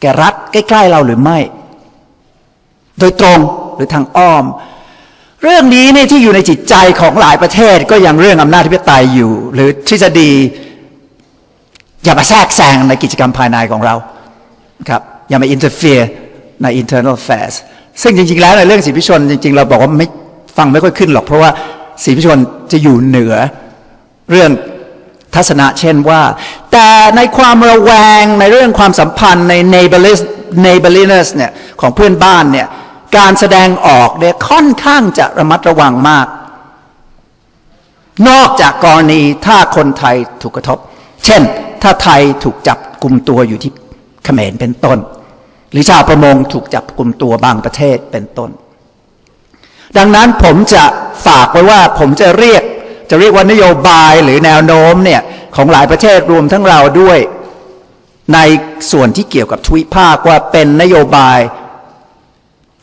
แก่รัฐใกล้ๆเราหรือไม่ โดยตรงหรือทางอ้อม เรื่องนี้เนี่ยที่อยู่ในจิตใจของหลายประเทศก็ยังเรื่องอำนาจธิปไตยอยู่ หรือทฤษฎี อย่ามาแทรกแซงในกิจกรรมภายในของเราครับอย่ามาอินเตอร์เฟียใน internal affairs ซึ่งจริง ๆ แล้วในเรื่องสิทธิชนจริง ๆ เราบอกว่าไม่ฟังไม่ค่อยขึ้นหรอก เพราะว่าสิทธิชนจะอยู่เหนือเรื่อง ทัศนะเช่นว่า แต่ในความระแวงในเรื่องความสัมพันธ์ใน neighborliness neighborliness เนี่ยของเพื่อนบ้านเนี่ยการแสดงออกเนี่ยค่อนข้างจะระมัดระวังมาก นอกจากกรณีถ้าคนไทยถูกกระทบ เช่น ถ้าไทยถูกจับกลุ่มตัวอยู่ที่เขมรเป็นต้น หรือชาวประมงถูกจับกลุ่มตัวบางประเทศเป็นต้น ดังนั้นผมจะฝากไว้ว่าผมจะเรียก จะเรียกว่านโยบายหรือแนวโน้มเนี่ยของหลายประเทศรวมทั้งเราด้วย ในส่วนที่เกี่ยวกับทวิภาคว่าเป็นนโยบาย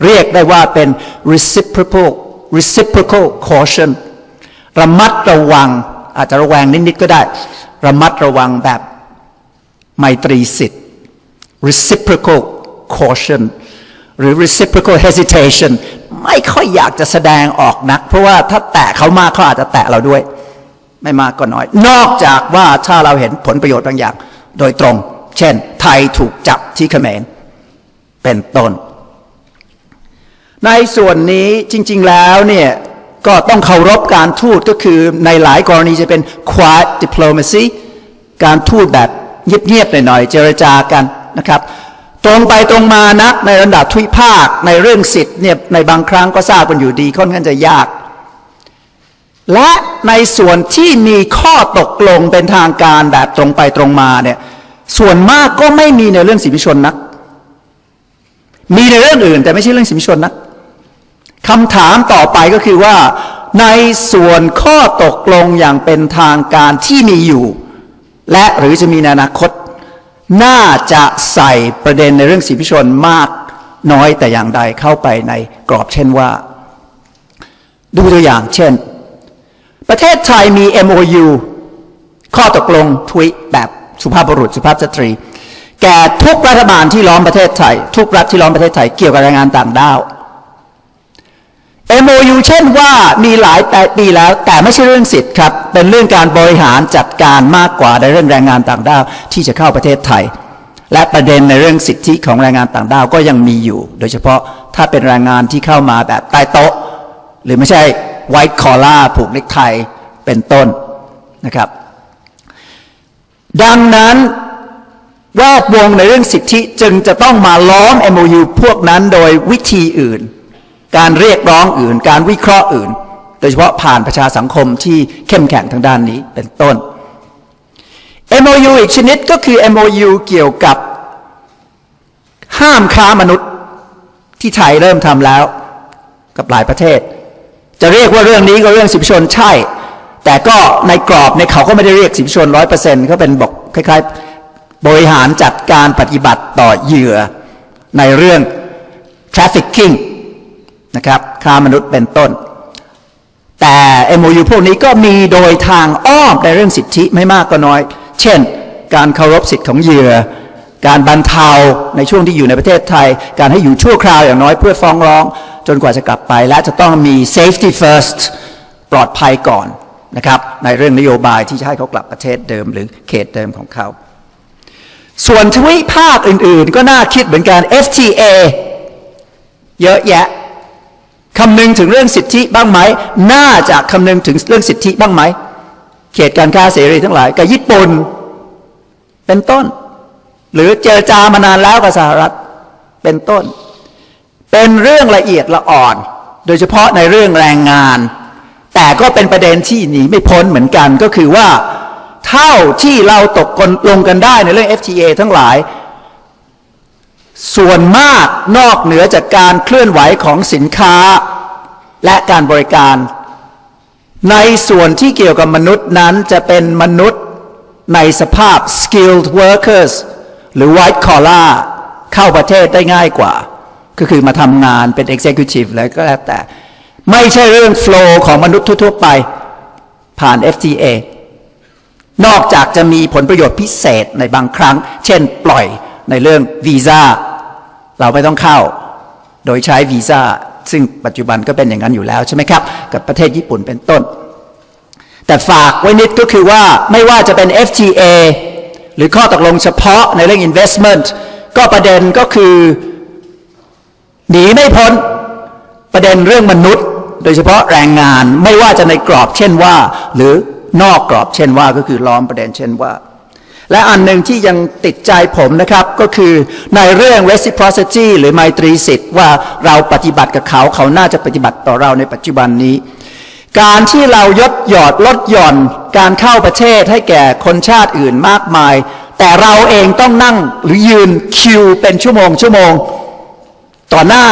เรียกได้ว่าเป็น reciprocal reciprocal caution ระมัดระวัง อาจจะระแวงนิด ๆ ก็ได้ ระมัดระวังแบบไมตรีสิทธิ์ reciprocal caution หรือ reciprocal hesitation ไม่ค่อยอยากจะแสดงออกนัก เพราะว่าถ้าแตะเขามากเขาอาจจะแตะเราด้วย ไม่มากก็น้อย นอกจากว่าถ้าเราเห็นผลประโยชน์บางอย่าง โดยตรง เช่น ไทยถูกจับที่เขมรเป็นต้น ในส่วนนี้จริง ๆแล้วเนี่ยก็ต้องเคารพการทูตก็คือในหลายกรณีจะเป็น quiet diplomacy การทูตแบบเงียบๆหน่อยๆเจรจากันนะครับ ตรงไปตรงมานักในระดับทวิภาคในเรื่องสิทธิ์เนี่ยในบางครั้งก็ทราบกันอยู่ดีค่อนข้างจะยาก และในส่วนที่มีข้อตกลงเป็นทางการแบบตรงไปตรงมาเนี่ยส่วนมากก็ไม่มีในเรื่องสิทธิชนนัก มีในเรื่องอื่นแต่ไม่ใช่เรื่องสิทธิชนนักคำถามต่อไปก็คือว่า ในส่วนข้อตกลงอย่างเป็นทางการที่มีอยู่ และหรือจะมีในอนาคต น่าจะใส่ประเด็นในเรื่องสิทธิชนมากน้อยแต่อย่างใดเข้าไปในกรอบเช่นว่า ดูตัวอย่างเช่น ประเทศไทยมี MOU ข้อตกลงทวิแบบสุภาพบุรุษสุภาพสตรี แก่ทุกรัฐบาลที่ล้อมประเทศไทย ทุกรัฐที่ล้อมประเทศไทยเกี่ยวกับแรงงานต่างด้าว MOU เช่นว่ามีหลายปีแล้ว แต่ไม่ใช่เรื่องสิทธิ์ครับ เป็นเรื่องการบริหารจัดการมากกว่าในเรื่องแรงงานต่างด้าวที่จะเข้าประเทศไทย และประเด็นในเรื่องสิทธิของแรงงานต่างด้าวก็ยังมีอยู่ โดยเฉพาะถ้าเป็นแรงงานที่เข้ามาแบบใต้โต๊ะ หรือไม่ใช่ white collar ผูกเนคไทยเป็นต้นนะครับ ดังนั้นแวดวงในเรื่องสิทธิจึงจะต้องมาล้อม MOU พวกนั้นโดยวิธีอื่น การเรียกร้องอื่น การวิเคราะห์อื่น โดยเฉพาะผ่านประชาสังคมที่เข้มแข็งทางด้านนี้เป็นต้น MOU อีกชนิดก็คือ MOU เกี่ยวกับห้ามค้ามนุษย์ที่ไทยเริ่มทำแล้วกับหลายประเทศ จะเรียกว่าเรื่องนี้ก็เรื่องสิบชนใช่ แต่ก็ในกรอบในเขาก็ไม่ได้เรียกสิบชนร้อยเปอร์เซ็นต์เขาเป็นบอกคล้ายๆ บริหารจัดการปฏิบัติต่อเหยื่อในเรื่อง trafficking นะครับค้ามนุษย์เป็นต้น แต่ MOU พวกนี้ก็มีโดยทางอ้อมในเรื่องสิทธิไม่มากก็น้อย เช่น การเคารพสิทธิของเหยื่อ การบรรเทาในช่วงที่อยู่ในประเทศไทย การให้อยู่ชั่วคราวอย่างน้อยเพื่อฟ้องร้อง จนกว่าจะกลับไปและจะต้องมี safety first ปลอดภัยก่อนนะครับในเรื่องนโยบายที่จะให้เขากลับประเทศเดิมหรือเขตเดิมของเขา ส่วนทวิภาคอื่นๆ ก็น่าคิดเหมือนกัน FTA เยอะแยะ คำนึงถึงเรื่องสิทธิบ้างไหม น่าจะคำนึงถึงเรื่องสิทธิบ้างไหม เขตการค้าเสรีทั้งหลายกับญี่ปุ่น เป็นต้น หรือเจรจามานานแล้วกับสหรัฐ เป็นต้น เป็นเรื่องละเอียดละอ่อน โดยเฉพาะในเรื่องแรงงาน แต่ก็เป็นประเด็นที่หนีไม่พ้นเหมือนกันก็คือว่า เท่าที่เราตกลงกันได้ในเรื่อง FTA ทั้งหลาย ส่วนมากนอกเหนือจากการเคลื่อนไหวของสินค้า และการบริการ ในส่วนที่เกี่ยวกับมนุษย์นั้นจะเป็นมนุษย์ในสภาพ skilled workers หรือ white collar เข้าประเทศได้ง่ายกว่า ก็คือมาทำงานเป็น executive แล้วก็แล้วแต่ ไม่ใช่เรื่อง flow ของมนุษย์ทั่ว ๆ ไป ผ่าน FTA นอกจากจะมีผลประโยชน์พิเศษในบางครั้ง เช่นปล่อยในเรื่องวีซ่า เราไม่ต้องเข้า โดยใช้วีซ่าซึ่งปัจจุบันก็เป็นอย่างนั้นอยู่แล้วใช่ไหมครับ กับประเทศญี่ปุ่นเป็นต้น แต่ฝากไว้นิดก็คือว่าไม่ว่าจะเป็น FTA หรือข้อตกลงเฉพาะในเรื่อง investment ก็ประเด็นก็คือ หนีไม่พ้นประเด็นเรื่องมนุษย์ โดยเฉพาะแรงงานไม่ว่าจะในกรอบเช่นว่า หรือนอกกรอบเช่นว่าก็คือล้อมประเด็นเช่นว่า และอันหนึ่งที่ยังติดใจผมนะครับก็คือในเรื่อง reciprocity หรือไมตรีสิทธิ์ว่าเราปฏิบัติกับเขาเขาน่าจะปฏิบัติต่อเราในปัจจุบันนี้ การที่เรายดหยอดลดหย่อน การเข้าประเทศให้แก่คนชาติอื่นมากมาย แต่เราเองต้องนั่งหรือยืนคิวเป็นชั่วโมงชั่วโมง ต่อหน้า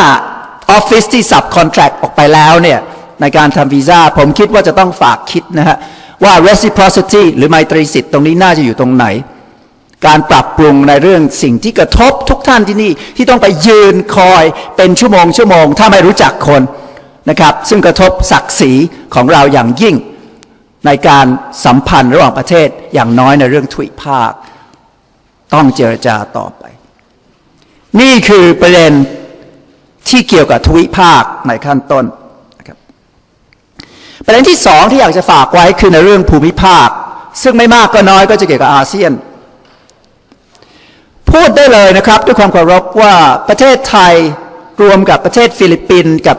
ออฟฟิศที่สับคอนแทรคออกไปแล้วเนี่ยในการทำวีซ่าผมคิดว่าจะต้องฝากคิดนะฮะ ว่า reciprocity หรือไมตรีสิทธิ์ตรงนี้น่าจะอยู่ตรงไหน การปรับปรุงในเรื่องสิ่งที่กระทบทุกท่านที่นี่ที่ต้องไปยืนคอยเป็นชั่วโมงชั่วโมง ถ้าไม่รู้จักคนนะครับซึ่งกระทบศักดิ์ศรีของเราอย่างยิ่ง ในการสัมพันธ์ระหว่างประเทศอย่างน้อยในเรื่องทวิภาค ต้องเจรจาต่อไป นี่คือประเด็นที่เกี่ยวกับทวิภาคในขั้นต้น ประเด็นที่สองที่อยากจะฝากไว้คือในเรื่องภูมิภาค ซึ่งไม่มากก็น้อยก็จะเกี่ยวกับอาเซียน พูดได้เลยนะครับ ด้วยความเคารพว่าประเทศไทยรวมกับประเทศฟิลิปปินส์กับ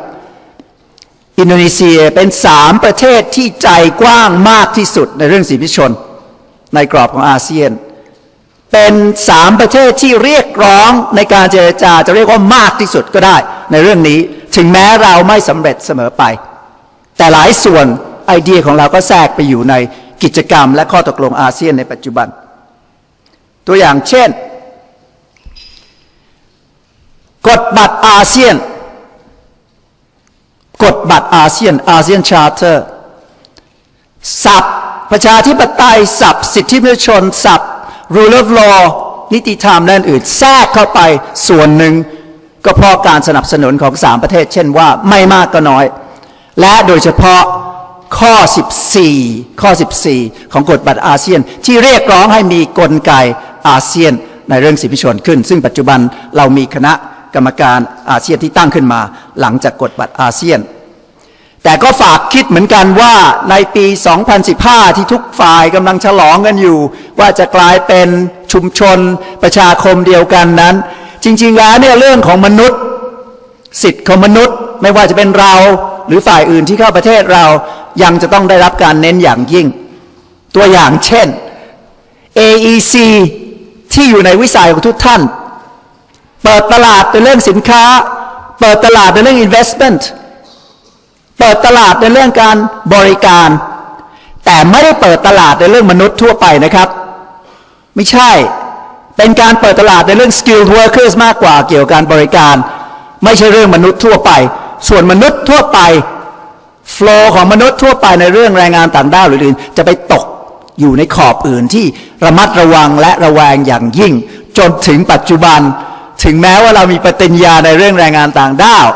อินโดนีเซียเป็นสามประเทศที่ใจกว้างมากที่สุดในเรื่องสิทธิชน ในกรอบของอาเซียน เป็นสามประเทศที่เรียกร้องในการเจรจาจะเรียกว่ามากที่สุดก็ได้ในเรื่องนี้ ถึงแม้เราไม่สำเร็จเสมอไป แต่หลายส่วนไอเดียของเราก็แทรกไปอยู่ในกิจกรรมและข้อตกลงอาเซียนในปัจจุบัน ตัวอย่างเช่น กฎบัตรอาเซียน กฎบัตรอาเซียนอาเซียนชาร์เตอร์สับประชาธิปไตยสับสิทธิมนุษยชนสับ rule of law นิติธรรมและอื่นแทรกเข้าไปส่วนหนึ่ง ก็เพราะการสนับสนุนของสามประเทศ เช่นว่าไม่มากก็น้อย และโดยเฉพาะข้อ 14 ข้อ 14 ของกฎบัตรอาเซียน ที่เรียกร้องให้มีกลไกอาเซียนในเรื่องสิทธิชนขึ้น ซึ่งปัจจุบันเรามีคณะกรรมการอาเซียนที่ตั้งขึ้นมา หลังจากกฎบัตรอาเซียน แต่ก็ฝากคิดเหมือนกันว่าในปี 2015 ที่ทุกฝ่ายกำลังฉลองกันอยู่ ว่าจะกลายเป็นชุมชนประชาคมเดียวกันนั้น จริง ๆ แล้วเนี่ยเรื่องของมนุษย์ สิทธิของมนุษย์ ไม่ว่าจะเป็นเรา หรือฝ่ายอื่นที่เข้าประเทศเรายังจะต้องได้รับการเน้นอย่างยิ่ง ตัวอย่างเช่น AEC ที่อยู่ในวิสัยของทุกท่าน เปิดตลาดในเรื่องสินค้า เปิดตลาดในเรื่อง investment เปิดตลาดในเรื่องการบริการ แต่ไม่ได้เปิดตลาดในเรื่องมนุษย์ทั่วไปนะครับ ไม่ใช่เป็นการเปิดตลาดในเรื่อง skilled workers มากกว่าเกี่ยวกับการบริการ ไม่ใช่เรื่องมนุษย์ทั่วไป ส่วนมนุษย์ทั่วไป flow ของมนุษย์ทั่วไปในเรื่องแรงงานต่างด้าวหรืออื่น จะไปตกอยู่ในขอบอื่นที่ระมัดระวังและระแวงอย่างยิ่ง จนถึงปัจจุบัน ถึงแม้ว่าเรามีปฏิญญาในเรื่องแรงงานต่างด้าว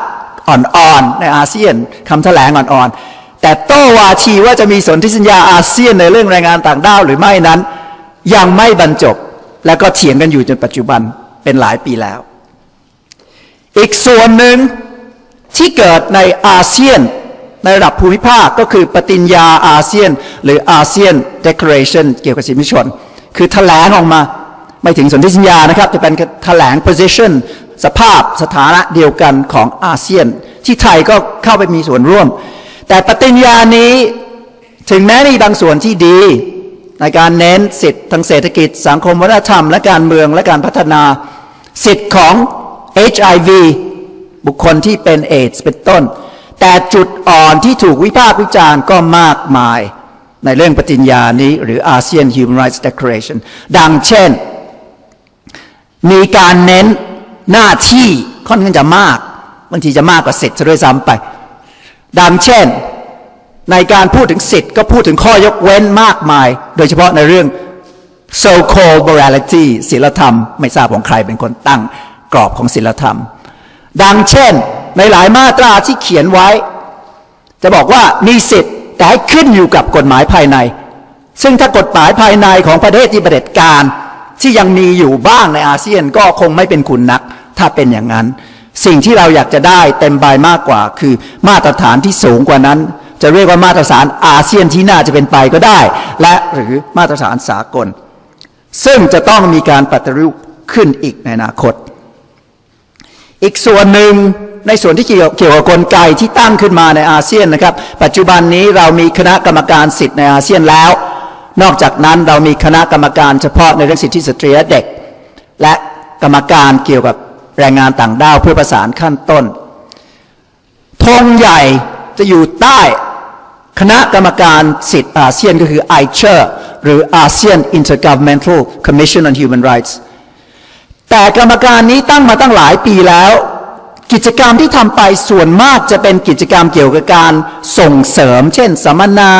อ่อนๆในอาเซียนคำแถลงอ่อนๆแต่โต้วาทีว่าจะมีสนธิสัญญาอาเซียนในเรื่องแรงงานต่างด้าวหรือไม่นั้น ยังไม่บรรจบ และก็เถียงกันอยู่จนปัจจุบันเป็นหลายปีแล้ว อีกส่วนหนึ่ง ที่เกิดในอาเซียนในระดับภูมิภาคก็คือปฏิญญาอาเซียน หรืออาเซียน Declaration เกี่ยวกับสิทธิมนุษยชน คือแถลงออกมาไม่ถึงสนธิสัญญานะครับ จะเป็นแถลง position สภาพสถานะเดียวกันของอาเซียน ที่ไทยก็เข้าไปมีส่วนร่วม แต่ปฏิญญานี้ถึงแม้มีบางส่วนที่ดี ในการเน้นสิทธิทางเศรษฐกิจ สังคมวัฒนธรรม และการเมืองและการพัฒนา สิทธิของ HIV บุคคลที่เป็นเอดส์เป็นต้น แต่จุดอ่อนที่ถูกวิพากษ์วิจารณ์ก็มากมาย ในเรื่องปฏิญญานี้ หรือ ASEAN Human Rights Declaration ดังเช่น มีการเน้นหน้าที่ค่อนข้างจะมากบางทีจะมากกว่าสิทธิ์ซะด้วยซ้ำไป ดังเช่น ในการพูดถึงสิทธิ์ก็พูดถึงข้อยกเว้นมากมาย โดยเฉพาะในเรื่อง so called morality ศีลธรรม ไม่ทราบของใครเป็นคนตั้งกรอบของศีลธรรม ดังเช่น ในหลายมาตราที่เขียนไว้ จะบอกว่ามีสิทธิ์แต่ให้ขึ้นอยู่กับกฎหมายภายใน ซึ่งถ้ากฎหมายภายในของประเทศที่ประเผด็จการที่ยังมีอยู่บ้างในอาเซียนก็คงไม่เป็นคุณนัก ถ้าเป็นอย่างนั้น สิ่งที่เราอยากจะได้เต็มใบมากกว่า คือมาตรฐานที่สูงกว่านั้น จะเรียกว่ามาตรฐานอาเซียนที่น่าจะเป็นไปก็ได้ และหรือมาตรฐานสากล ซึ่งจะต้องมีการปฏิรูปขึ้นอีกในอนาคต อีกส่วนหนึ่งในส่วนที่เกี่ยวเกี่ยวกับกลไกที่ตั้งขึ้นมาในอาเซียนนะครับ ปัจจุบันนี้เรามีคณะกรรมการสิทธิ์ในอาเซียนแล้ว นอกจากนั้นเรามีคณะกรรมการเฉพาะในเรื่องสิทธิสตรีและเด็ก และกรรมการเกี่ยวกับแรงงานต่างด้าวเพื่อประสานขั้นต้นธงใหญ่จะอยู่ใต้คณะกรรมการสิทธิ์อาเซียนก็คือ i c h e r หรือ ASEAN Intergovernmental Commission on Human Rights แต่กรรมการนี้ตั้งมาตั้งหลายปีแล้ว กิจกรรมที่ทำไปส่วนมากจะเป็นกิจกรรมเกี่ยวกับการส่งเสริม เช่นสัมมนา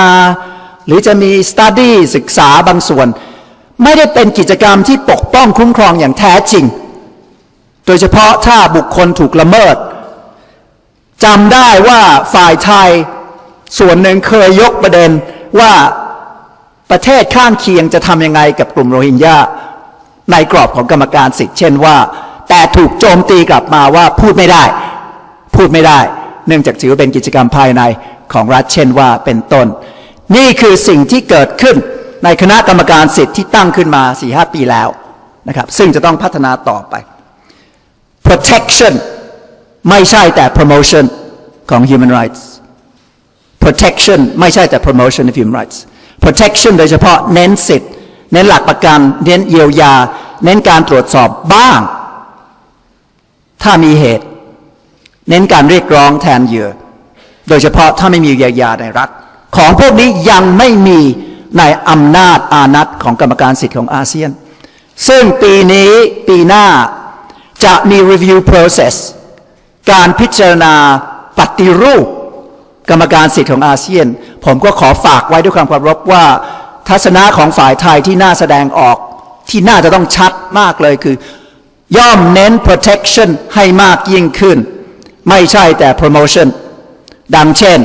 หรือจะมี study ศึกษาบางส่วน ไม่ได้เป็นกิจกรรมที่ปกป้องคุ้มครองอย่างแท้จริง โดยเฉพาะถ้าบุคคลถูกละเมิดจำได้ว่าฝ่ายไทยส่วนหนึ่งเคยยกประเด็นว่าประเทศข้างเคียงจะทำยังไงกับกลุ่มโรฮิงญา ในกรอบของกรรมการสิทธิ์เช่นว่า แต่ถูกโจมตีกลับมาว่าพูดไม่ได้ พูดไม่ได้ เนื่องจากถือเป็นกิจกรรมภายในของรัฐเช่นว่าเป็นต้น นี่คือสิ่งที่เกิดขึ้นในคณะกรรมการสิทธิ์ที่ตั้งขึ้นมา4ีหปีแล้วนะครับซึ่งจะต้องพัฒนาต่อไป protection ไม่ใช่แต่ promotion ของ human rights protection ไม่ใช่แต่ promotion of human rights protection โดยเฉพาะเน้นสิทธิ เน้นหลักประกันเน้นเยียวยา เน้นการตรวจสอบบ้าง ถ้ามีเหตุ เน้นการเรียกร้องแทนเหยื่อ โดยเฉพาะถ้าไม่มีเยียวยาในรัฐ ของพวกนี้ยังไม่มีในอำนาจอานัตของกรรมการสิทธิ์ของอาเซียน ซึ่งปีนี้ปีหน้าจะมี review process การพิจารณาปฏิรูป กรรมการสิทธิ์ของอาเซียน ผมก็ขอฝากไว้ด้วยความเคารพว่า ทัศนะของฝ่ายไทยที่น่าแสดงออกที่น่าจะต้องชัดมากเลยคือ ย่อมเน้น protection ให้มากยิ่งขึ้น ไม่ใช่แต่ promotion ดังเช่น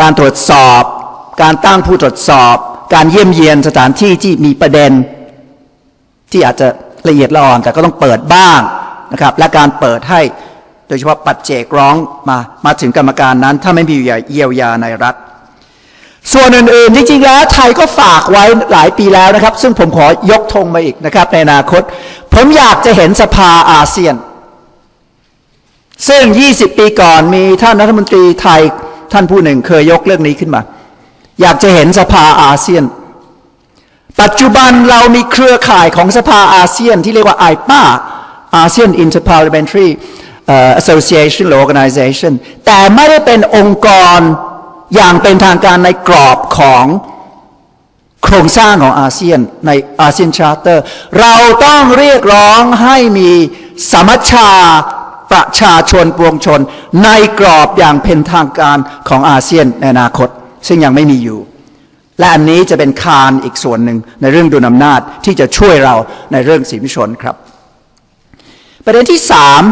การตรวจสอบ การตั้งผู้ตรวจสอบ การเยี่ยมเยียนสถานที่ที่มีประเด็น ที่อาจจะละเอียดละอ่อนแต่ก็ต้องเปิดบ้างนะครับและการเปิดให้โดยเฉพาะปัจเจกร้องมามาถึงกรรมการนั้น ถ้าไม่มีเยียวยาในรัฐ ส่วนอื่นๆจริงๆแล้วไทยก็ฝากไว้หลายปีแล้วนะครับ ซึ่งผมขอยกธงมาอีกนะครับ ในอนาคต ผมอยากจะเห็นสภาอาเซียน ซึ่ง 20 ปีก่อนมีท่านรัฐมนตรีไทยท่านผู้หนึ่งเคยยกเรื่องนี้ขึ้นมา อยากจะเห็นสภาอาเซียน ปัจจุบันเรามีเครือข่ายของสภาอาเซียนที่เรียกว่า IPA ASEAN Interparliamentary Association หรือ Organization แต่ไม่ได้เป็นองค์กร อย่างเป็นทางการในกรอบของโครงสร้างของอาเซียนในอาเซียนชาร์เตอร์ เราต้องเรียกร้องให้มีสมัชชาประชาชนปวงชน ในกรอบอย่างเป็นทางการของอาเซียนในอนาคต ซึ่งยังไม่มีอยู่ และอันนี้จะเป็นคานอีกส่วนหนึ่งในเรื่องดุลอำนาจที่จะช่วยเราในเรื่องสิทธิชนครับ ประเด็นที่สาม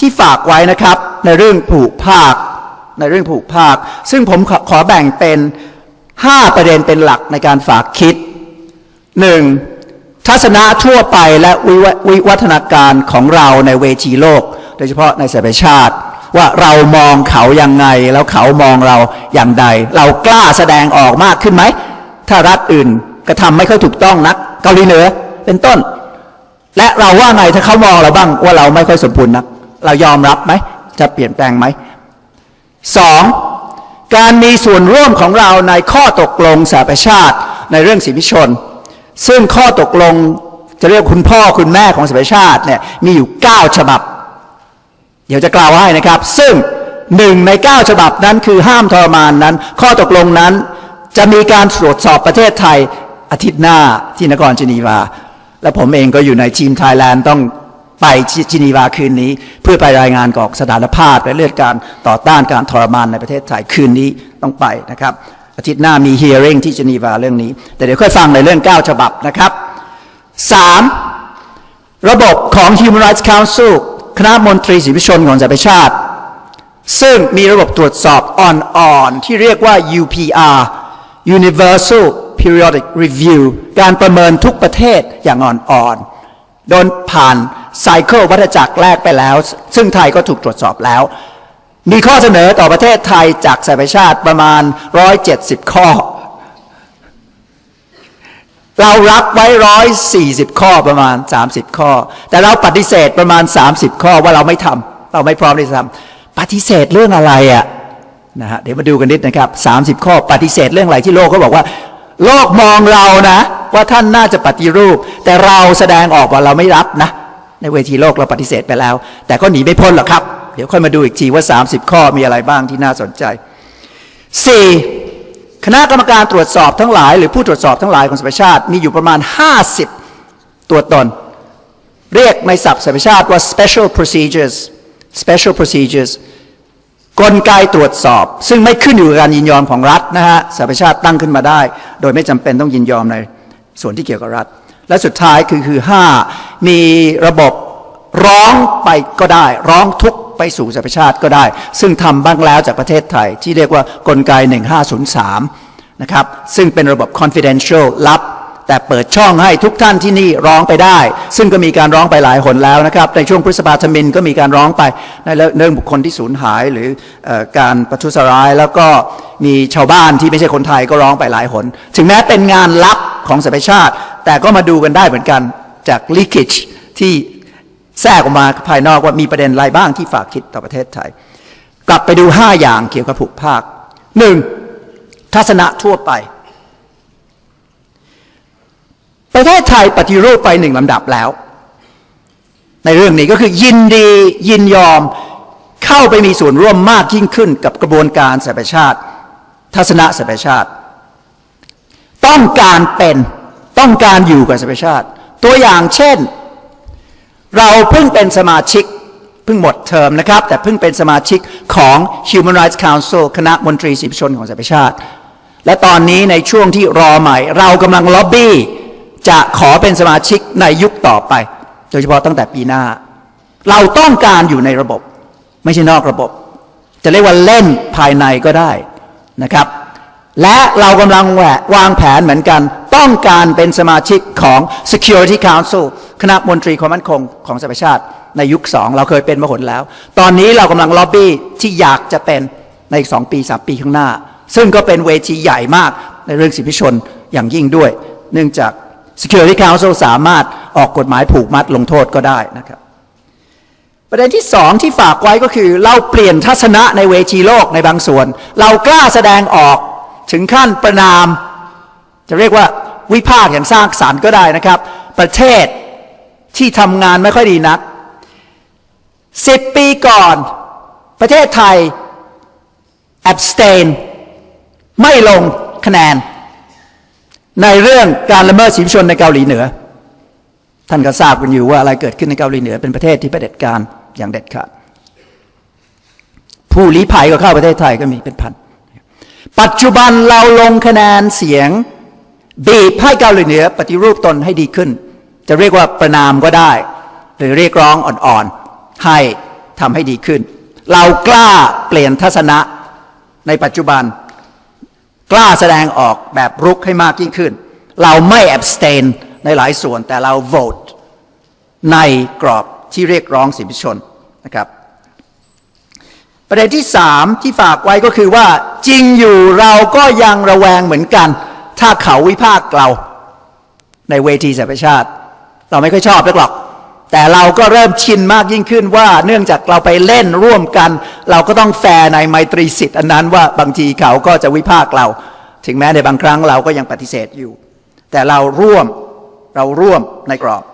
ที่ฝากไว้นะครับในเรื่องผูกภาค ในเรื่องผูกภาค ซึ่งผมขอขอแบ่งเป็น 5 ประเด็นเป็นหลักในการฝากคิด 1. ทัศนะทั่วไปและวิววิวัฒนาการของเราในเวทีโลก โดยเฉพาะในสหประชาติ ว่าเรามองเขายังไง แล้วเขามองเราอย่างใด เรากล้าแสดงออกมากขึ้นไหม ถ้ารัฐอื่นกระทำไม่ค่อยถูกต้องนัก เกาหลีเหนือเป็นต้น และเราว่าไงถ้าเขามองเราบ้างว่าเราไม่ค่อยสมบูรณ์นัก เรายอมรับไหมจะเปลี่ยนแปลงไหม สองการมีส่วนร่วมของเราในข้อตกลงสหประชาติในเรื่องสิทธิชน ซึ่งข้อตกลงจะเรียกคุณพ่อคุณแม่ของสหประชาติเนี่ยมีอยู่ 9 ฉบับ เดี๋ยวจะกล่าวให้นะครับ ซึ่งหนึ่งใน 9 ฉบับนั้นคือห้ามทรมานนั้น ข้อตกลงนั้นจะมีการตรวจสอบประเทศไทยอาทิตย์หน้าที่นครเจนีวา และผมเองก็อยู่ในทีมไทยแลนด์ต้อง ไปจินีวาคืนนี้ เพื่อไปรายงานกอกสถานภาพและเรื่องการต่อต้านการทรมานในประเทศไทยคืนนี้ต้องไปนะครับ อาทิตย์หน้ามี hearing ที่เจนีวาเรื่องนี้ แต่เดี๋ยวค่อยฟังในเรื่อง 9 ฉบับนะครับ 3. ระบบของ Human Rights Council คณะมนตรีสิทธิชนของสหประชาติ ซึ่งมีระบบตรวจสอบอ่อนๆที่เรียกว่า UPR Universal Periodic Review การประเมินทุกประเทศอย่างอ่อนๆ โดนผ่าน ไซเคิลวัฏจักรแรกไปแล้ว ซึ่งไทยก็ถูกตรวจสอบแล้ว มีข้อเสนอต่อประเทศไทยจากสหประชาติประมาณ 170 ข้อ เรารับไว้ร้อยสี่สิบข้อประมาณ 30 ข้อ แต่เราปฏิเสธประมาณ 30 ข้อว่าเราไม่ทำเราไม่พร้อมที่จะทำปฏิเสธเรื่องอะไรอะ่ะนะฮะเดี๋ยวมาดูกันนิดนะครับ 30 ข้อปฏิเสธเรื่องอะไรที่โลกเขาบอกว่า โลกมองเรานะ ว่าท่านน่าจะปฏิรูป แต่เราแสดงออกว่าเราไม่รับนะ ในเวทีโลกเราปฏิเสธไปแล้ว แต่ก็หนีไม่พ้นหรอกครับ เดี๋ยวค่อยมาดูอีกทีว่า 30 ข้อมีอะไรบ้างที่น่าสนใจ 4. คณะกรรมการตรวจสอบทั้งหลาย หรือผู้ตรวจสอบทั้งหลายของสหประชาติมีอยู่ประมาณ 50 ตัวตน เรียกในศัพท์สหประชาติว่า special procedures special procedures กลไกตรวจสอบ ซึ่งไม่ขึ้นอยู่กับการยินยอมของรัฐนะฮะสหประชาติตั้งขึ้นมาได้ โดยไม่จำเป็นต้องยินยอมในส่วนที่เกี่ยวกับรัฐ และสุดท้ายคือคือ 5 มีระบบร้องไปก็ได้ ร้องทุกข์ไปสู่สหประชาติก็ได้ ซึ่งทำบ้างแล้วจากประเทศไทย ที่เรียกว่ากลไก 1503 นะครับ ซึ่งเป็นระบบ confidential ลับ แต่เปิดช่องให้ทุกท่านที่นี่ร้องไปได้ ซึ่งก็มีการร้องไปหลายหนแล้วนะครับ ในช่วงพฤษภาธมินก็มีการร้องไปในเรื่องบุคคลที่สูญหายหรือออการประทุษร้าย แล้วก็มีชาวบ้านที่ไม่ใช่คนไทยก็ร้องไปหลายหน ถึงแม้เป็นงานลับของสหประชาติ แต่ก็มาดูกันได้เหมือนกันจาก leakage ที่แทรกออกมาภายนอกว่ามีประเด็นอะไรบ้างที่ฝากคิดต่อประเทศไทย กลับไปดู 5 อย่างเกี่ยวกับผูกภาคหนึ่งทัศนะทั่วไป ประเทศไทยปฏิรูปไปหนึ่งลำดับแล้ว ในเรื่องนี้ก็คือยินดียินยอมเข้าไปมีส่วนร่วมมากยิ่งขึ้นกับกระบวนการสหประชาติ ทัศนะสหประชาติ ต้องการเป็น ต้องการอยู่กับสหประชาติ ตัวอย่างเช่น เราเพิ่งเป็นสมาชิกเพิ่งหมดเทอมนะครับ แต่เพิ่งเป็นสมาชิกของ Human Rights Council คณะมนตรีสิทธิชนของสหประชาติ และตอนนี้ในช่วงที่รอใหม่ เรากำลังล็อบบี้จะขอเป็นสมาชิกในยุคต่อไป โดยเฉพาะตั้งแต่ปีหน้า เราต้องการอยู่ในระบบ ไม่ใช่นอกระบบ จะเรียกว่าเล่นภายในก็ได้นะครับ และเรากำลังแหวะวางแผนเหมือนกัน ต้องการเป็นสมาชิกของ Security Council คณะมนตรีความมั่นคงของสหประชาติในยุคสองเราเคยเป็นมาหนแล้ว ตอนนี้เรากำลังล็อบบี้ที่อยากจะเป็นในอีกสองปีสามปีข้างหน้า ซึ่งก็เป็นเวทีใหญ่มากในเรื่องสิทธิชนอย่างยิ่งด้วย เนื่องจาก Security Council สามารถออกกฎหมายผูกมัดลงโทษก็ได้นะครับประเด็นที่สองที่ฝากไว้ก็คือ เราเปลี่ยนทัศนะในเวทีโลกในบางส่วน เรากล้าแสดงออกถึงขั้นประนาม จะเรียกว่าวิพากษ์อย่างสร้างสารรค์ก็ได้นะครับ ประเทศที่ทำงานไม่ค่อยดีนักสิบปีก่อน ประเทศไทย abstain ไม่ลงคะแนน ในเรื่องการละเมิดสิทธิชนในเกาหลีเหนือ ท่านก็ทราบกันอยู่ว่าอะไรเกิดขึ้นในเกาหลีเหนือ เป็นประเทศที่ประเผด็จการอย่างเด็ดขาดผู้ลี้ภัยก็เข้าประเทศไทยก็มีเป็นพัน ปัจจุบันเราลงคะแนนเสียง บีบให้เกาหลีเหนือ ปฏิรูปตนให้ดีขึ้น จะเรียกว่าประนามก็ได้ หรือเรียกร้องอ่อนๆ ให้ทำให้ดีขึ้น เรากล้าเปลี่ยนทัศนะในปัจจุบัน กล้าแสดงออกแบบรุกให้มากยิ่งขึ้น เราไม่ abstain ในหลายส่วนแต่เรา vote ในกรอบที่เรียกร้องสิทธิชนนะครับ ประเด็นที่สามที่ฝากไว้ก็คือว่าจริงอยู่เราก็ยังระแวงเหมือนกัน ถ้าเขาวิพากเรา ในเวทีสหประชาติ เราไม่ค่อยชอบหรอก แต่เราก็เริ่มชินมากยิ่งขึ้นว่า เนื่องจากเราไปเล่นร่วมกัน เราก็ต้องแฟร์ในไมตรีสิทธิ์อันนั้นว่าบางทีเขาก็จะวิพากเรา ถึงแม้ในบางครั้งเราก็ยังปฏิเสธอยู่ แต่เราร่วมเราร่วมในกรอบ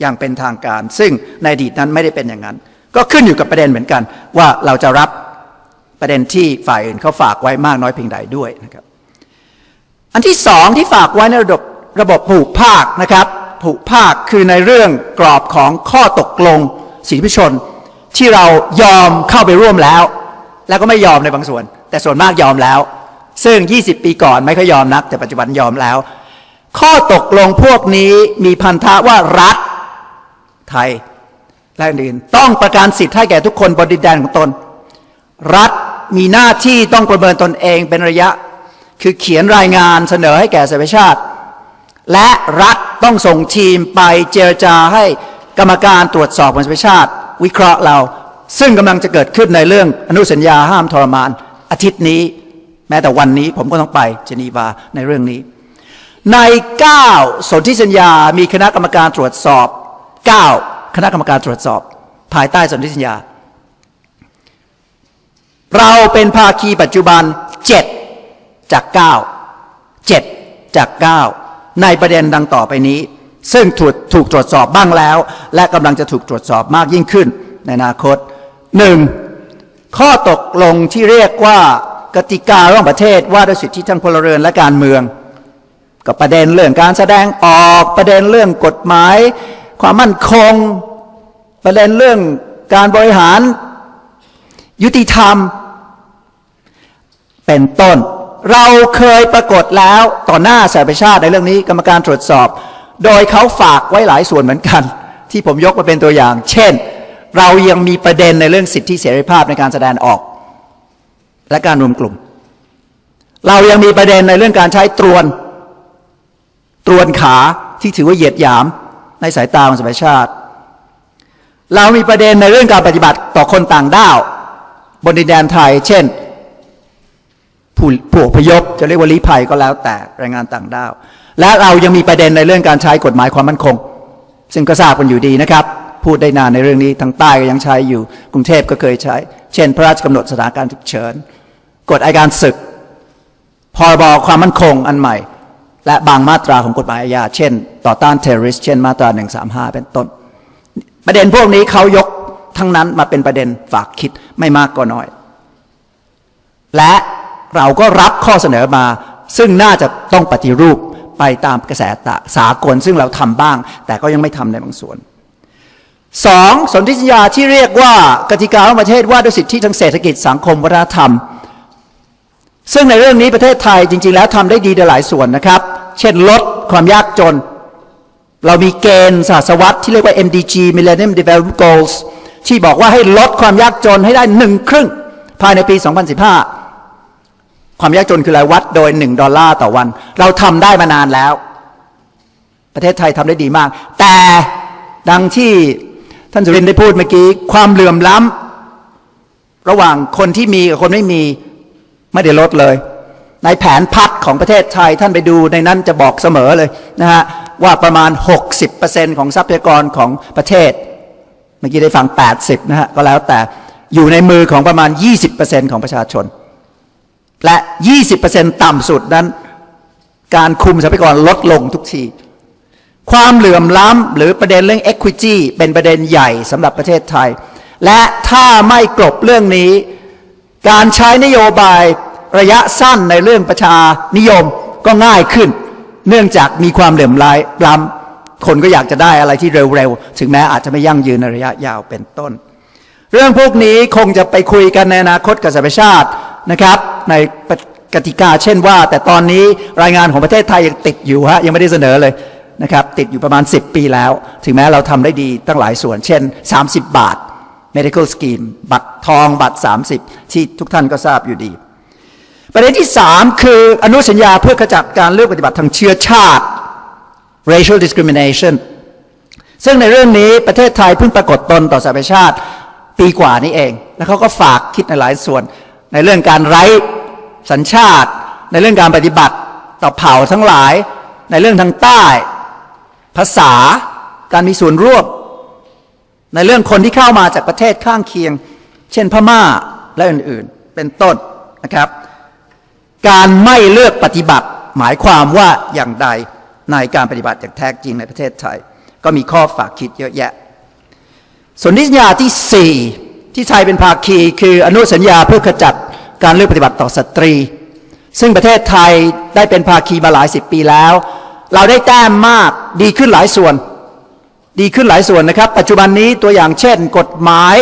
อย่างเป็นทางการ ซึ่งในอดีตนั้นไม่ได้เป็นอย่างนั้น ก็ขึ้นอยู่กับประเด็นเหมือนกัน ว่าเราจะรับประเด็นที่ฝ่ายอื่นเขาฝากไว้มากน้อยเพียงใดด้วยนะครับ อันที่สองที่ฝากไว้ในระบบระบบผูกภาคนะครับ ผูกภาคคือในเรื่องกรอบของข้อตกลงสิทธิชน ที่เรายอมเข้าไปร่วมแล้ว แล้วก็ไม่ยอมในบางส่วน แต่ส่วนมากยอมแล้ว ซึ่ง 20 ปีก่อนไม่ค่อยยอมนัก แต่ปัจจุบันยอมแล้ว ข้อตกลงพวกนี้มีพันธะว่ารัฐไทยและอื่นต้องประกันสิทธิ์ให้แก่ทุกคนบนดินแดนของตน รัฐมีหน้าที่ต้องประเมินตนเองเป็นระยะ คือเขียนรายงานเสนอให้แก่สหประชาติ และรัฐต้องส่งทีมไปเจรจาให้กรรมการตรวจสอบวันประชาติ วิเคราะห์เรา ซึ่งกำลังจะเกิดขึ้นในเรื่องอนุสัญญาห้ามทรมาน อาทิตย์นี้ แม้แต่วันนี้ผมก็ต้องไปเจนีวาในเรื่องนี้ ใน 9สนธิสัญญามีคณะกรรมการตรวจสอบ 9 คณะกรรมการตรวจสอบ ภายใต้สนธิสัญญา เราเป็นภาคีปัจจุบัน 7 จาก 9 7 จาก 9 ในประเด็นดังต่อไปนี้ ซึ่งถูกถูกตรวจสอบบ้างแล้ว และกำลังจะถูกตรวจสอบมากยิ่งขึ้นในอนาคต 1. ข้อตกลงที่เรียกว่ากติการ่วมประเทศว่าด้วยสิทธิทางพลเรือนและการเมือง กับประเด็นเรื่องการแสดงออกประเด็นเรื่องกฎหมาย ความมั่นคง ประเด็นเรื่องการบริหาร ยุติธรรม เป็นต้น เราเคยปรากฏแล้วต่อหน้าสหประชาติในเรื่องนี้กรรมการตรวจสอบ โดยเขาฝากไว้หลายส่วนเหมือนกัน ที่ผมยกมาเป็นตัวอย่าง เช่น เรายังมีประเด็นในเรื่องสิทธิเสรีภาพในการแสดงออก และการรวมกลุ่ม เรายังมีประเด็นในเรื่องการใช้ตรวนตรวนขาที่ถือว่าเหยียดหยามในสายตาของสหประชาติ เรามีประเด็นในเรื่องการปฏิบัติต่อคนต่างด้าว บนดินแดนไทย เช่น ผู้ผู้อพยพจะเรียกว่าลี้ภัยก็แล้วแต่แรงงานต่างด้าว และเรายังมีประเด็นในเรื่องการใช้กฎหมายความมั่นคง ซึ่งก็ทราบกันอยู่ดีนะครับ พูดได้นานในเรื่องนี้ทางใต้ก็ยังใช้อยู่ กรุงเทพก็เคยใช้ เช่น พระราชกำหนดสถานการณ์ฉุกเฉินกฎอัยการศึกพรบความมั่นคงอันใหม่ และบางมาตราของกฎหมายอาญาเช่น ต่อต้านเทอร์ริสเช่นมาตรา 135 เป็นต้น ประเด็นพวกนี้เขายกทั้งนั้นมาเป็นประเด็นฝากคิดไม่มากก็น้อย และ เราก็รับข้อเสนอมา ซึ่งน่าจะต้องปฏิรูปไปตามกระแสะสากลซึ่งเราทำบ้าง แต่ก็ยังไม่ทำในบางส่วนสองสนธิสัญญาที่เรียกว่ากติกาของประเทศว่าด้วยสิทธิทางเศรษฐกิจสังคมวัฒนธรรม ซึ่งในเรื่องนี้ประเทศไทยจริง ๆ แล้วทำได้ดีในหลายส่วนนะครับ เช่นลดความยากจน เรามีเกณฑ์ศาสวัตที่เรียกว่า MDG Millennium Development Goals ที่บอกว่าให้ลดความยากจนให้ได้หนึ่งครึ่งภายในปี 2015 ความยากจนคือรายวัดโดย 1 ดอลลาร์ต่อวัน เราทำได้มานานแล้ว ประเทศไทยทำได้ดีมาก แต่ดังที่ท่านสุรินทร์ได้พูดเมื่อกี้ ความเหลื่อมล้ำระหว่างคนที่มีกับคนไม่มีไม่ได้ลดเลย ในแผนพัฒน์ของประเทศไทยท่านไปดูในนั้นจะบอกเสมอเลยนะฮะว่าประมาณ 60%ของทรัพยากรของประเทศ เมื่อกี้ได้ฟัง 80นะฮะก็แล้วแต่อยู่ในมือของประมาณ 20%ของประชาชน และ 20%ต่ำสุดนั้น การคุมทรัพยากรลดลงทุกที ความเหลื่อมล้ำหรือประเด็นเรื่อง equity เป็นประเด็นใหญ่สำหรับประเทศไทย และถ้าไม่กลบเรื่องนี้ การใช้นโยบายระยะสั้นในเรื่องประชานิยมก็ง่ายขึ้น เนื่องจากมีความเหลื่อมล้ำคนก็อยากจะได้อะไรที่เร็วๆ ถึงแม้อาจจะไม่ยั่งยืนในระยะยาวเป็นต้น เรื่องพวกนี้คงจะไปคุยกันในอนาคตกับสหประชาตินะครับ ในกติกาเช่นว่า แต่ตอนนี้รายงานของประเทศไทยยังติดอยู่ฮะยังไม่ได้เสนอเลยนะครับติดอยู่ประมาณ 10 ปีแล้ว ถึงแม้เราทำได้ดีตั้งหลายส่วน เช่น 30 บาท medical scheme บัตรทองบัตร 30 ที่ทุกท่านก็ทราบอยู่ดี ประเด็นที่ 3 คืออนุสัญญาเพื่อขจัดการเลือกปฏิบัติทางเชื้อชาติ racial discrimination ซึ่งในเรื่องนี้ประเทศไทยเพิ่งปรากฏตนต่อสหประชาติปีกว่านี้เอง แล้วเขาก็ฝากคิดในหลายส่วน ในเรื่องการไร้ สัญชาติ ในเรื่องการปฏิบัติ ต่อเผ่าทั้งหลาย ในเรื่องทางใต้ ภาษาการมีส่วนร่วม ในเรื่องคนที่เข้ามาจากประเทศข้างเคียง เช่นพม่าและอื่นๆ เป็นต้นนะครับ การไม่เลือกปฏิบัติหมายความว่าอย่างใดในการปฏิบัติอย่างแท้จริงในประเทศไทย ก็มีข้อฝากคิดเยอะแยะ ส่วนนิสัญญาที่ 4 ที่ไทยเป็นภาคี คืออนุสัญญาเพื่อขจัด การเลือกปฏิบัติต่อสตรี ซึ่งประเทศไทยได้เป็นภาคีมาหลายสิบปีแล้ว เราได้แต้มมากดีขึ้นหลายส่วน ดีขึ้นหลายส่วนนะครับ ปัจจุบันนี้ตัวอย่างเช่น กฎหมาย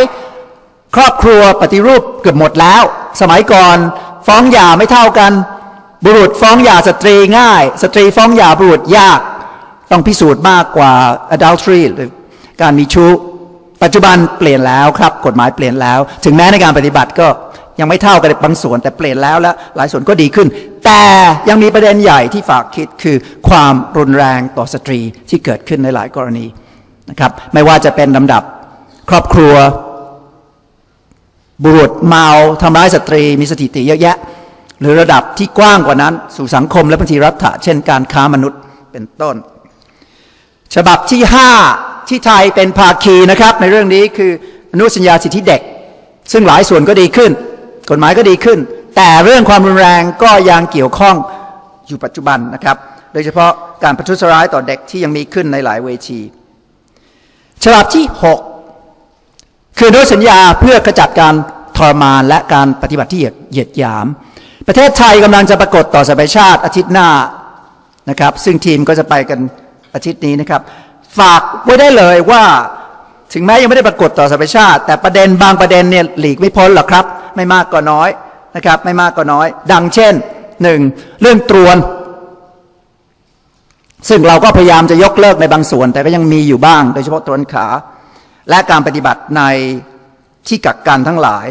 ครอบครัวปฏิรูปเกือบหมดแล้ว สมัยก่อนฟ้องหย่าไม่เท่ากัน บุรุษฟ้องหย่าสตรีง่าย สตรีฟ้องหย่าบุรุษยาก ต้องพิสูจน์มากกว่า adultery หรือการมีชู้ปัจจุบันเปลี่ยนแล้วครับ กฎหมายเปลี่ยนแล้ว ถึงแม้ในการปฏิบัติก็ ยังไม่เท่ากันบางส่วนแต่เปลี่ยนแล้วและหลายส่วนก็ดีขึ้น แต่ยังมีประเด็นใหญ่ที่ฝากคิดคือความรุนแรงต่อสตรีที่เกิดขึ้นในหลายกรณีนะครับไม่ว่าจะเป็นลำดับครอบครัว บุรุษเมาทำร้ายสตรีมีสถิติเยอะแยะ หรือระดับที่กว้างกว่านั้น สู่สังคมและบางทีรัฐะเช่นการค้ามนุษย์เป็นต้น ฉบับที่ 5 ที่ไทยเป็นภาคีนะครับ ในเรื่องนี้คืออนุสัญญาสิทธิเด็ก ซึ่งหลายส่วนก็ดีขึ้น กฎหมายก็ดีขึ้น แต่เรื่องความรุนแรงก็ยังเกี่ยวข้องอยู่ปัจจุบันนะครับ โดยเฉพาะการประทุษร้ายต่อเด็กที่ยังมีขึ้นในหลายเวที ฉบับที่ 6 คืออนุสัญญาเพื่อขจัดการทรมานและการปฏิบัติที่เหยียดหยาม ประเทศไทยกำลังจะปรากฏต่อสหประชาชาติอาทิตย์หน้านะครับ ซึ่งทีมก็จะไปกันอาทิตย์นี้นะครับ ฝากไว้ได้เลยว่า ถึงแม้ยังไม่ได้ปรากฏต่อสหประชาติ แต่ประเด็นบางประเด็นเนี่ยหลีกไม่พ้นหรอกครับ ไม่มากก็น้อยนะครับ ไม่มากก็น้อย ดังเช่นหนึ่งเรื่องตรวน ซึ่งเราก็พยายามจะยกเลิกในบางส่วน แต่ก็ยังมีอยู่บ้าง โดยเฉพาะตรวนขา และการปฏิบัติในที่กักกันทั้งหลาย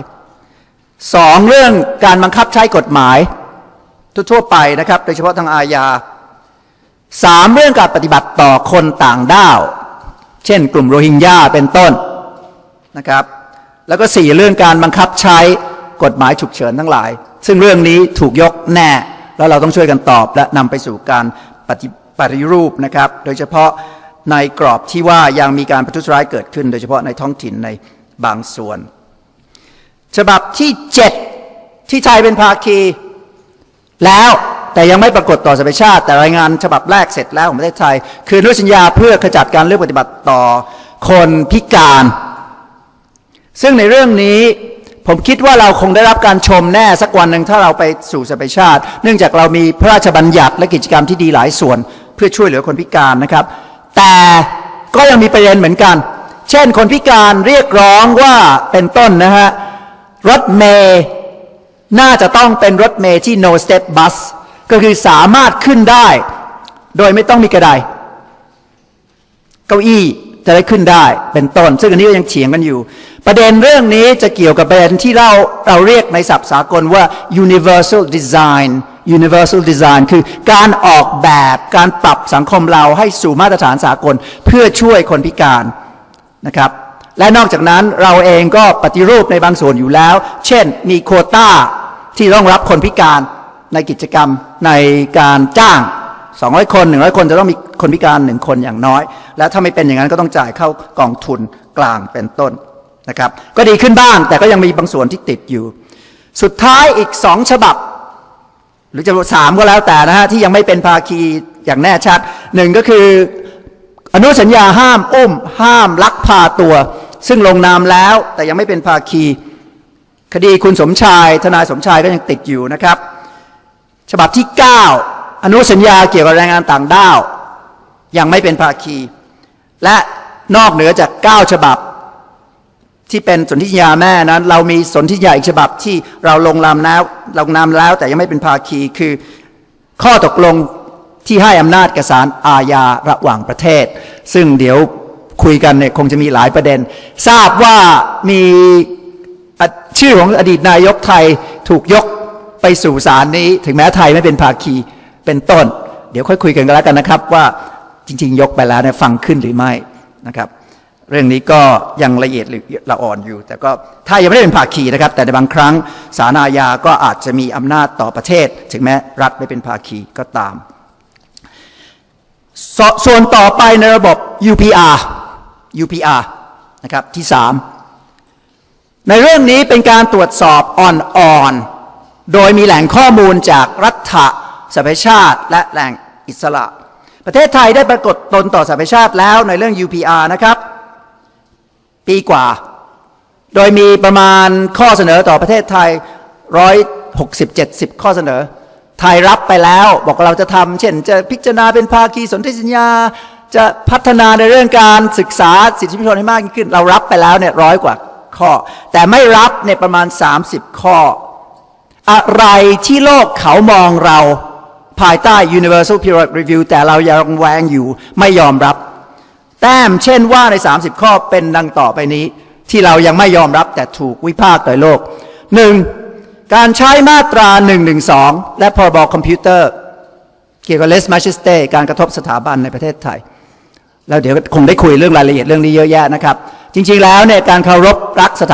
สองเรื่องการบังคับใช้กฎหมาย ทั่วไปนะครับ โดยเฉพาะทางอาญาสามเรื่องการปฏิบัติต่อคนต่างด้าว เช่นกลุ่มโรฮิงญาเป็นต้นนะครับ แล้วก็สี่เรื่องการบังคับใช้กฎหมายฉุกเฉินทั้งหลาย ซึ่งเรื่องนี้ถูกยกแน่ แล้วเราต้องช่วยกันตอบและนำไปสู่การปฏิปฏิรูปนะครับ โดยเฉพาะในกรอบที่ว่ายังมีการประทุษร้ายเกิดขึ้น โดยเฉพาะในท้องถิ่นในบางส่วน ฉบับที่เจ็ดที่ไทยเป็นภาคี แล้ว แต่ยังไม่ปรากฏต่อสหประชาชาติ แต่รายงานฉบับแรกเสร็จแล้วของประเทศไทย คือนุสัญญาเพื่อขจัดการเลือกปฏิบัติต่อคนพิการ ซึ่งในเรื่องนี้ผมคิดว่าเราคงได้รับการชมแน่สักวันหนึ่งถ้าเราไปสู่สหประชาชาติ เนื่องจากเรามีพระราชบัญญัติและกิจกรรมที่ดีหลายส่วน เพื่อช่วยเหลือคนพิการนะครับ แต่ก็ยังมีประเด็นเหมือนกัน เช่นคนพิการเรียกร้องว่าเป็นต้นนะฮะรถเมย์น่าจะต้องเป็นรถเมย์ที่ no step bus ก็คือสามารถขึ้นได้ โดยไม่ต้องมีกระไดเก้าอี้จะได้ขึ้นได้เป็นต้น ซึ่งอันนี้ก็ยังเฉียงกันอยู่ ประเด็นเรื่องนี้จะเกี่ยวกับประเด็นที่เราเราเรียกในศัพท์สากลว่า universal design universal design คือการออกแบบการปรับสังคมเราให้สู่มาตรฐานสากล เพื่อช่วยคนพิการนะครับและนอกจากนั้นเราเองก็ปฏิรูปในบางส่วนอยู่แล้ว เช่นมีโคต้าที่ต้องรับคนพิการ ในกิจกรรมในการจ้าง 200 คน 100 คนจะต้องมีคนพิการหนึ่งคนอย่างน้อย และถ้าไม่เป็นอย่างนั้นก็ต้องจ่ายเข้ากองทุนกลางเป็นต้นนะครับก็ดีขึ้นบ้างแต่ก็ยังมีบางส่วนที่ติดอยู่ สุดท้ายอีกสองฉบับ หรือจะสามก็แล้วแต่นะฮะที่ยังไม่เป็นภาคีอย่างแน่ชัดหนึ่งก็คืออนุสัญญาห้ามอุ้ม ห้ามลักพาตัว ซึ่งลงนามแล้วแต่ยังไม่เป็นภาคี คดีคุณสมชาย ทนายสมชายก็ยังติดอยู่นะครับ ฉบับที่ 9 อนุสัญญาเกี่ยวกับแรงงานต่างด้าว ยังไม่เป็นภาคี และนอกเหนือจาก 9 ฉบับ ที่เป็นสนธิสัญญาแม่นั้น เรามีสนธิสัญญาอีกฉบับที่เราลงนามแล้วลงนามแล้วแต่ยังไม่เป็นภาคีคือข้อตกลงที่ให้อำนาจกับศาลอาญาระหว่างประเทศ ซึ่งเดี๋ยวคุยกันเนี่ยคงจะมีหลายประเด็น ทราบว่ามีชื่อของอดีตนายกไทยถูกยก ไปสู่ศาลนี้ ถึงแม้ไทยไม่เป็นภาคีเป็นต้น เดี๋ยวค่อยคุยกันกันแล้วกันนะครับว่าจริง ๆ ยกไปแล้วเนี่ยฟังขึ้นหรือไม่นะครับ เรื่องนี้ก็ยังละเอียดหรือละอ่อนอยู่ แต่ก็ถ้ายังไม่ได้เป็นภาคีนะครับ แต่ในบางครั้งศาลอาญาก็อาจจะมีอำนาจต่อประเทศ ถึงแม้รัฐไม่เป็นภาคีก็ตามสส่วนต่อไปในระบบ UPR UPR นะครับที่สามในเรื่องนี้เป็นการตรวจสอบอ่อนๆ โดยมีแหล่งข้อมูลจากรัฐสหประชาชาติ และแหล่งอิสระ ประเทศไทยได้ปรากฏตนต่อสหประชาชาติแล้วในเรื่อง UPR นะครับ ปีกว่า โดยมีประมาณข้อเสนอต่อประเทศไทย 160 70 ข้อเสนอ ไทยรับไปแล้วบอกว่าเราจะทำเช่นจะพิจารณาเป็นภาคีสนธิสัญญาจะพัฒนาในเรื่องการศึกษาสิทธิประโยชนให้มากยิ่งขึ้น เรารับไปแล้วเนี่ยร้อยกว่าข้อ แต่ไม่รับเนี่ยประมาณ 30 ข้อ อะไรที่โลกเขามองเรา ภายใต้ Universal Periodic Review แต่เรายังแวงอยู่ไม่ยอมรับ แต้มเช่นว่าใน 30 ข้อเป็นดังต่อไปนี้ ที่เรายังไม่ยอมรับแต่ถูกวิพากษ์โดยโลก 1. การใช้มาตรา 112 และพรบคอมพิวเตอร์ เกี่ยวกับ less majesty การกระทบสถาบันในประเทศไทย แล้วเดี๋ยวคงได้คุยเรื่องรายละเอียดเรื่องนี้เยอะแยะนะครับ จริงๆแล้วเนี่ยการเคารพรักสถา